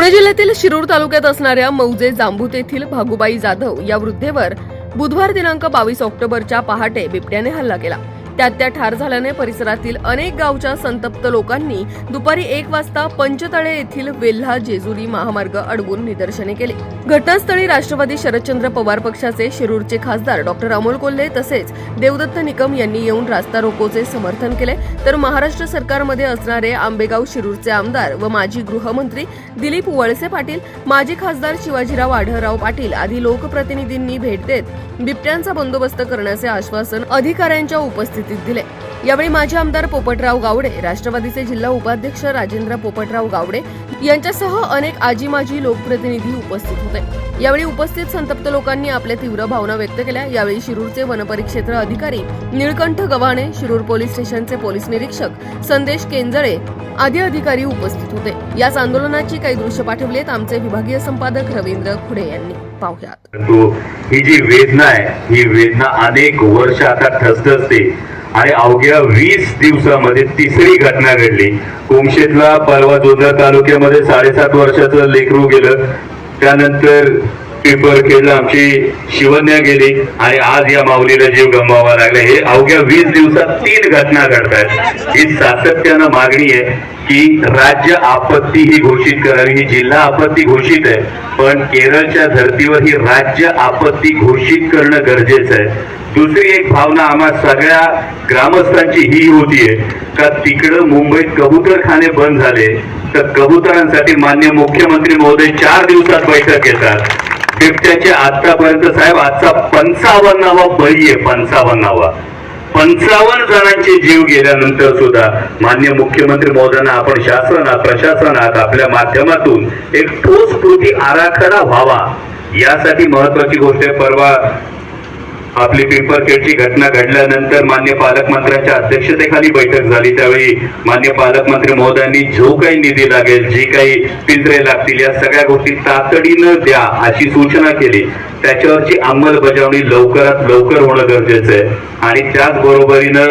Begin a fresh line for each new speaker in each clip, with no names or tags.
पुणे जिल्ह्यातील शिरूर तालुक्यात असणाऱ्या मौजे जांभूत येथील भागुबाई जाधव या वृद्धेवर बुधवार दिनांक बावीस ऑक्टोबरच्या पहाटे बिबट्याने हल्ला केला. त्यात त्या ठार झाल्याने परिसरातील अनेक गावच्या संतप्त लोकांनी दुपारी एक वाजता पंचतळे येथील वेल्हा जेजुरी महामार्ग अडवून निदर्शने केले. घटनास्थळी राष्ट्रवादी शरदचंद्र पवार पक्षाचे शिरूरचे खासदार डॉक्टर अमोल कोल्हे तसेच देवदत्त निकम यांनी येऊन रास्ता रोकोचे समर्थन केले. तर महाराष्ट्र सरकारमध्ये असणारे आंबेगाव शिरूरचे आमदार व माजी गृहमंत्री दिलीप वळसे पाटील माजी खासदार शिवाजीराव आढळराव पाटील आदी लोकप्रतिनिधींनी भेट देत बिबट्यांचा बंदोबस्त करण्याचे आश्वासन अधिकाऱ्यांच्या उपस्थितीत दिले. यावेळी माजी आमदार पोपटराव गावडे राष्ट्रवादीचे जिल्हा उपाध्यक्ष राजेंद्र पोपटराव गावडे यांच्यासह अनेक आजी माजी लोकप्रतिनिधी उपस्थित होते. यावेळी उपस्थित संतप्त लोकांनी आपल्या तीव्र भावना व्यक्त केल्या. यावेळी शिरूरचे वनपरिक्षेत्र अधिकारी निळकंठ गव्हाणे शिरूर पोलीस स्टेशनचे पोलीस निरीक्षक संदेश केंजळे आदी अधिकारी उपस्थित होते. याच आंदोलनाची काही दृश्य पाठवलेत आमचे विभागीय संपादक रवींद्र खुडे यांनी. पाहुयात.
ही जी वेदना आहे ही वेदना अनेक वर्ष आता ठसठसते. आणि अवघ्या वीस दिवसामध्ये तिसरी घटना घडली. कुमशेतला परवा जोधा तालुक्यामध्ये साडेसात वर्षाचं लेकरू गेलं. त्यानंतर पिंपरखेडला आमची शिवन्या गेली आणि आज या माऊलीला जीव गमवावा लागला. हे अवघ्या वीस दिवसात तीन घटना घडतात ही सातत्यानं मागणी आहे की राज्य आपत्ती ही घोषित करावी. ही जिल्हा आपत्ती घोषित आहे. पण केरळच्या धर्तीवर ही राज्य आपत्ती घोषित करणं गरजेचं आहे. दुसरी एक भावना आम्हा सगळ्या ग्रामस्थांची ही होतीये का तिकडं मुंबईत कबुतरखाने बंद झाले तर कबुतरांसाठी मान्य मुख्यमंत्री महोदय चार दिवसात बैठक घेतात. बिबट्याचे आतापर्यंत साहेब आजचा पंचावन्नावा बळी आहे पंचावन्नावा. पंचावन्न जणांचे जीव गेल्यानंतर सुद्धा मान्य मुख्यमंत्री महोदयांना आपण शासनात प्रशासनात आपल्या माध्यमातून एक ठोस कृती आराखडा व्हावा. यासाठी महत्वाची गोष्ट आहे परवा आपली पिंपरखेडची घटना घडल्यानंतर मान्य पालकमंत्र्यांच्या अध्यक्षतेखाली बैठक झाली. त्यावेळी मान्य पालकमंत्री महोदयांनी जो काही निधी लागेल जी काही पिंजरे लागतील या सगळ्या गोष्टी तातडीनं द्या अशी सूचना केली. त्याच्यावरची अंमलबजावणी लवकरात लवकर होणं गरजेचं आहे. आणि त्याच बरोबरीनं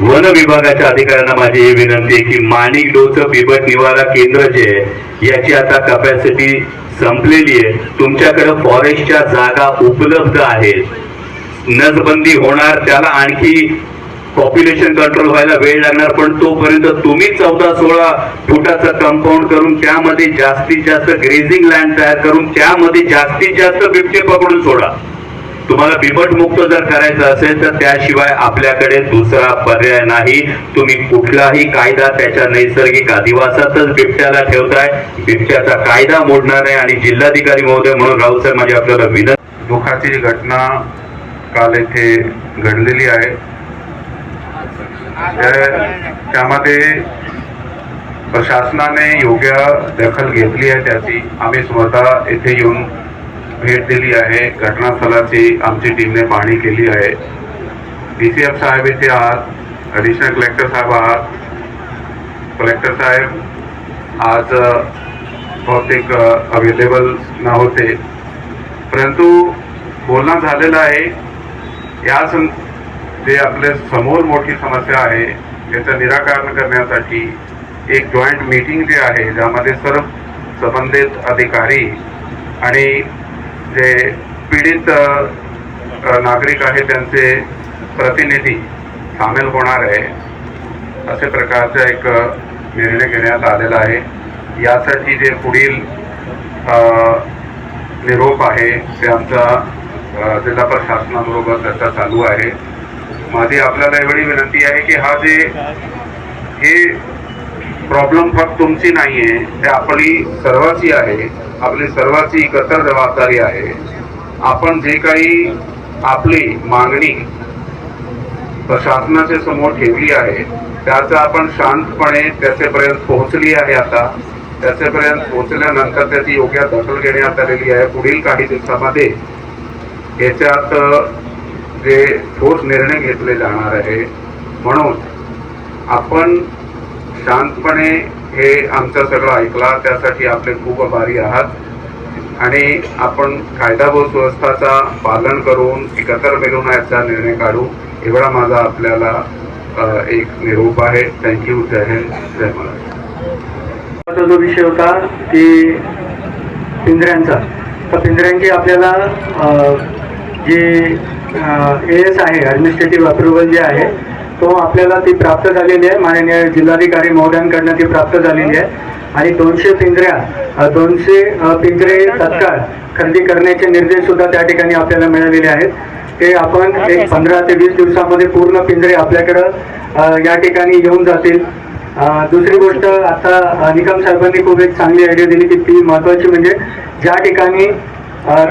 वन विभागाच्या अधिकाऱ्यांना माझी ही विनंती आहे की माणिक डोचं बिबट निवारा केंद्र जे आहे याची आता कपॅसिटी संपलेली आहे. तुमच्याकडे फॉरेस्टच्या जागा उपलब्ध आहेत. नसबंदी होणार त्याला आणखी पॉप्युलेशन कंट्रोल व्हायला वेळ लागणार पण तोपर्यंत तुम्ही चौदा सोळा फुटाचं कंपाऊंड करून त्यामध्ये जास्तीत जास्त ग्रेझिंग लँड तयार करून त्यामध्ये जास्तीत जास्त बिबटे पकडून सोडा. तुम्हाला बिबट मुक्त जर करायचं असेल तर त्याशिवाय आपल्याकडे दुसरा पर्याय नाही. तुम्ही कुठलाही कायदा त्याच्या नैसर्गिक अधिवासातच बिबट्याला ठेवताय. बिबट्याचा कायदा मोडणार आहे आणि जिल्हाधिकारी महोदय म्हणून राऊत माझी आपल्याला विनंती
दुःखाची घटना काल येथे घडलेली आहे. त्यामध्ये प्रशासनाने योग्य दखल घेतली आहे त्याची. आम्ही स्वतः येथे येऊन भेट दिली आहे. घटनास्थळाची आमची टीमने पाहणी केली आहे. डी सी एफ साहेब इथे आहात. ॲडिशनल कलेक्टर साहेब आहात. कलेक्टर साहेब आज बहुतेक अवेलेबल नव्हते परंतु बोलणं झालेलं आहे या सं जे आपल्यासमोर मोठी समस्या आहे याचं निराकरण करण्यासाठी एक जॉईंट मीटिंग जे आहे ज्यामध्ये सर्व संबंधित अधिकारी आणि जे पीडित नागरिक आहे त्यांचे प्रतिनिधी सामील होणार आहे. असे प्रकारचा एक निर्णय घेण्यात आलेला आहे. यासाठी जे पुढील निरोप आहे ते आमचा जिल्हा प्रशासनाबरोबर चर्चा चालू आहे. माझी आपल्याला एवढी विनंती आहे की हा जे हे प्रॉब्लेम फक्त तुमची नाही आहे ते आपली सर्वाची आहे आपली सर्वाची एकत्र जबाबदारी आहे. आपण जे काही आपली मागणी प्रशासनाच्या समोर ठेवली आहे त्याचं आपण शांतपणे त्याच्यापर्यंत पोहोचली आहे आता. त्याच्यापर्यंत पोहोचल्यानंतर त्याची योग्य दखल घेण्यात आलेली आहे. पुढील काही दिवसामध्ये याच्यात जे ठोस निर्णय घेतले जाणार आहे म्हणून आपण शांतपणे हे आमचं सगळं ऐकला. त्यासाठी आपले खूप आभारी आहात. आणि आपण कायदा व सुव्यवस्थाचा पालन करून एकत्र मिळून याचा निर्णय काढू. एवढा माझा आपल्याला एक निरोप आहे. थँक्यू जय हिंद. जय महाराष्ट्र.
जो विषय होता की पिंजऱ्यांचा. तर पिंजऱ्यांची आपल्याला जे ए एस आहे ॲडमिनिस्ट्रेटिव्ह अप्रुव्हल जे आहे तो आपल्याला ती प्राप्त झालेली आहे. माननीय जिल्हाधिकारी महोदयांकडनं ती प्राप्त झालेली आहे. आणि दोनशे पिंजऱ्या दोनशे पिंजरे तत्काळ खरेदी करण्याचे निर्देश सुद्धा त्या ठिकाणी आपल्याला मिळालेले आहेत. ते आपण एक पंधरा ते वीस दिवसामध्ये पूर्ण पिंजरे आपल्याकडं या ठिकाणी येऊन जातील. दुसरी गोष्ट आता निकम साहेबांनी खूप एक चांगली आयडिया दिली की ती महत्वाची म्हणजे ज्या ठिकाणी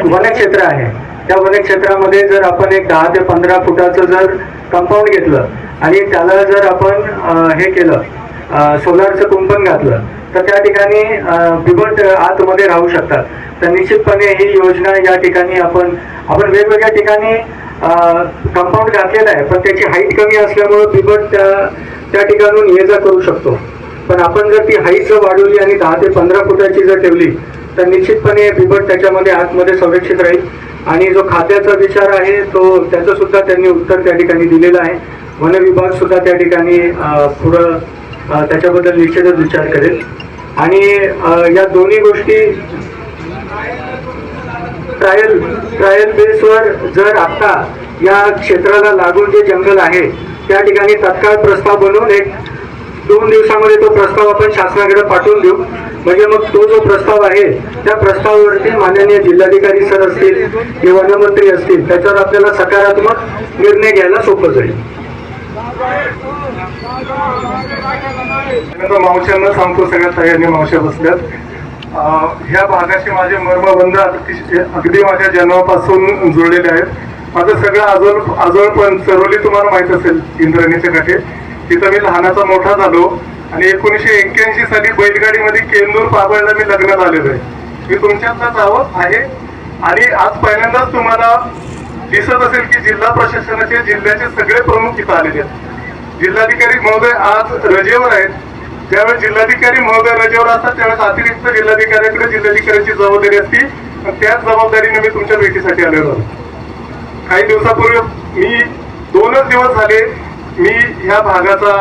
वनक्षेत्र आहे त्या वनक्षेत्रामध्ये जर आपण एक दहा ते पंधरा फुटाचं जर कंपाऊंड घेतलं आणि त्याला जर आपण हे केलं सोलारचं कुंपण घातलं तर त्या ठिकाणी बिबट आतमध्ये राहू शकतात. तर निश्चितपणे ही योजना या ठिकाणी आपण आपण वेगवेगळ्या ठिकाणी कंपाऊंड घातलेलं आहे पण त्याची हाईट कमी असल्यामुळं बिबट त्या त्या ठिकाणून ये जा करू शकतो. पण आपण जर ती हाईट जर वाढवली आणि दहा ते पंधरा फुटाची जर ठेवली तर निश्चितपणे बिबट त्याच्यामध्ये आतमध्ये संरक्षित राहील. आणि जो खात्याचा विचार आहे तो त्याचं सुद्धा त्यांनी उत्तर त्या ठिकाणी दिलेलं आहे. वन विभाग सुद्धा त्या ठिकाणी पुढं त्याच्याबद्दल निश्चितच विचार करेल. आणि या दोन्ही गोष्टी ट्रायल ट्रायल बेसवर जर आता या क्षेत्राला लागून जे जंगल आहे त्या ठिकाणी तत्काळ प्रस्ताव बनवून एक दोन दिवसामध्ये तो प्रस्ताव आपण शासनाकडे पाठवून देऊ. म्हणजे मग तो जो प्रस्ताव आहे त्या प्रस्तावावरती माननीय जिल्हाधिकारी सर असतील किंवा वनमंत्री असतील त्याच्यावर आपल्याला सकारात्मक निर्णय घ्यायला सोपं जाईल.
मावश्यांना सांगतो सगळ्या सगळ्यांनी मावश्या बसल्यात. ह्या भागाशी माझे मर्मबंध अतिशय अगदी माझ्या जन्मापासून जुळलेले आहेत. माझं सगळं आजोळ आजोळपण चरोली तुम्हाला माहीत असेल इंद्रणीच्या काठी. तिथं मी लहानाचा मोठा झालो आणि एकोणीसशे एक्क्याऐंशी साली बैलगाडीमध्ये केंदूर पाबळला मी लग्न झालेलो आहे. मी तुमच्यातलाच आहोत आहे. आणि आज पहिल्यांदाच तुम्हाला दिसत असेल की जिल्हा प्रशासनाचे जिल्ह्याचे सगळे प्रमुख इथं आलेले आहेत. जिल्हाधिकारी महोदय आज रजेवर आहेत. ज्यावेळेस जिल्हाधिकारी महोदय रजेवर असतात त्यावेळेस अतिरिक्त जिल्हाधिकाऱ्याकडे जिल्हाधिकाऱ्याची जबाबदारी असते. त्याच जबाबदारीने मी तुमच्या भेटीसाठी आलेलो आहे. काही दिवसापूर्वी मी दोनच दिवस झाले मी ह्या भागाचा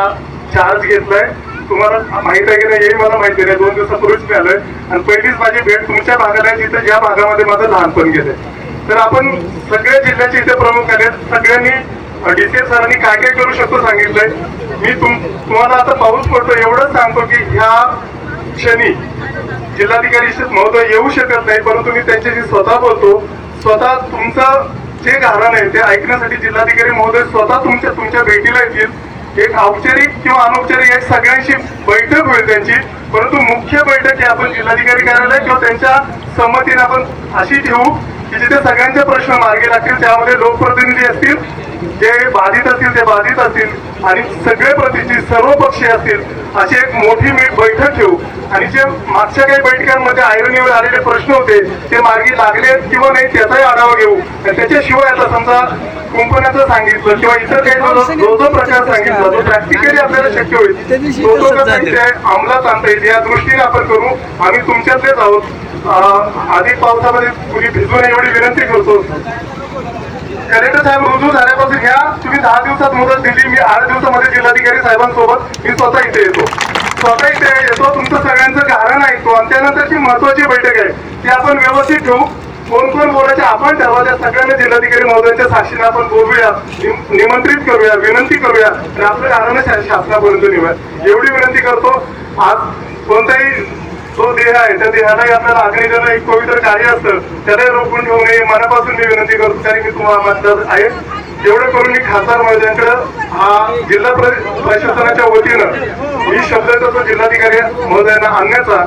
चार्ज घेतलाय. तुम्हाला माहीत आहे की नाही हे मला माहिती नाही दोन दिवसापूर्वीच मी आलोय आणि पहिलीच माझी भेट तुमच्या भागाला आहे जिथे ज्या भागामध्ये माझं लहानपण गेलंय. तर आपण सगळ्या जिल्ह्याचे इथे प्रमुख आले सगळ्यांनी डीसीएस सरांनी काय काय करू शकतो सांगितलंय. मी तुम तुम्हाला आता पाऊस पडतो एवढंच सांगतो की ह्या क्षणी जिल्हाधिकारी महोदय येऊ शकत नाही परंतु मी त्यांच्याशी स्वतः बोलतो. स्वतः तुमचा जे गारण आहे ते ऐकण्यासाठी जिल्हाधिकारी महोदय स्वतः तुमच्या तुमच्या भेटीला येतील. एक औपचारिक किंवा अनौपचारिक एक सगळ्यांशी बैठक होईल त्यांची. परंतु मुख्य बैठक ही आपण जिल्हाधिकारी कार्यालय किंवा त्यांच्या संमतीने आपण अशी ठेवू की जिथे सगळ्यांचे प्रश्न मार्गी लागतील त्यामध्ये लोकप्रतिनिधी असतील. जे बाधित असतील ते बाधित असतील आणि सगळे प्रतिनिधी सर्व पक्षी असतील अशी एक मोठी मी बैठक ठेवू आणि जे मागच्या काही बैठकांमध्ये आयरणीवर आलेले प्रश्न होते ते मार्गी लागले किंवा नाही त्याचाही आढावा घेऊ. आणि त्याच्याशिवाय आता समजा कुंपणाचं सांगितलं किंवा इतर काही जो जो जो प्रकार सांगितला तो प्रॅक्टिकली आपल्याला शक्य होईल तो इथे अंमलात आणता येईल या दृष्टीने आपण करू. आम्ही तुमच्यातलेच आहोत. अधिक पावसामध्ये कुणी भिजू नये एवढी विनंती करतो. कलेक्टर साहेब रुजू झाल्यापासून घ्या. तुम्ही दहा दिवसात मुदत दिली. मी आठ दिवसामध्ये जिल्हाधिकारी साहेबांसोबत मी स्वतः इथे येतो. स्वतः इथे येतो. तुमचं सगळ्यांचं कारण ऐकतो. आणि त्यानंतरची महत्वाची बैठक आहे. ती आपण व्यवस्थित ठेवू. कोण कोण बोलायचे आपण ठरवा. त्या सगळ्यांना जिल्हाधिकारी महोदयांच्या साक्षीने आपण बोलूया. निमंत्रित करूया. विनंती करूया. आणि आपलं कारण शासनापर्यंत निवड एवढी विनंती करतो. आज कोणताही जो देह आहे. त्या देहाला आपल्याला अग्नी एक पवित्र कार्य असतं. त्याला रोखून ठेवू नये मनापासून मी विनंती करतो. कारण मी तुम्हाला मानतात आहे. एवढं करून मी खासदार महोदयांकडे हा जिल्हा प्रशासनाच्या वतीनं ही शब्दाचा जिल्हाधिकारी महोदयांना आणण्याचा.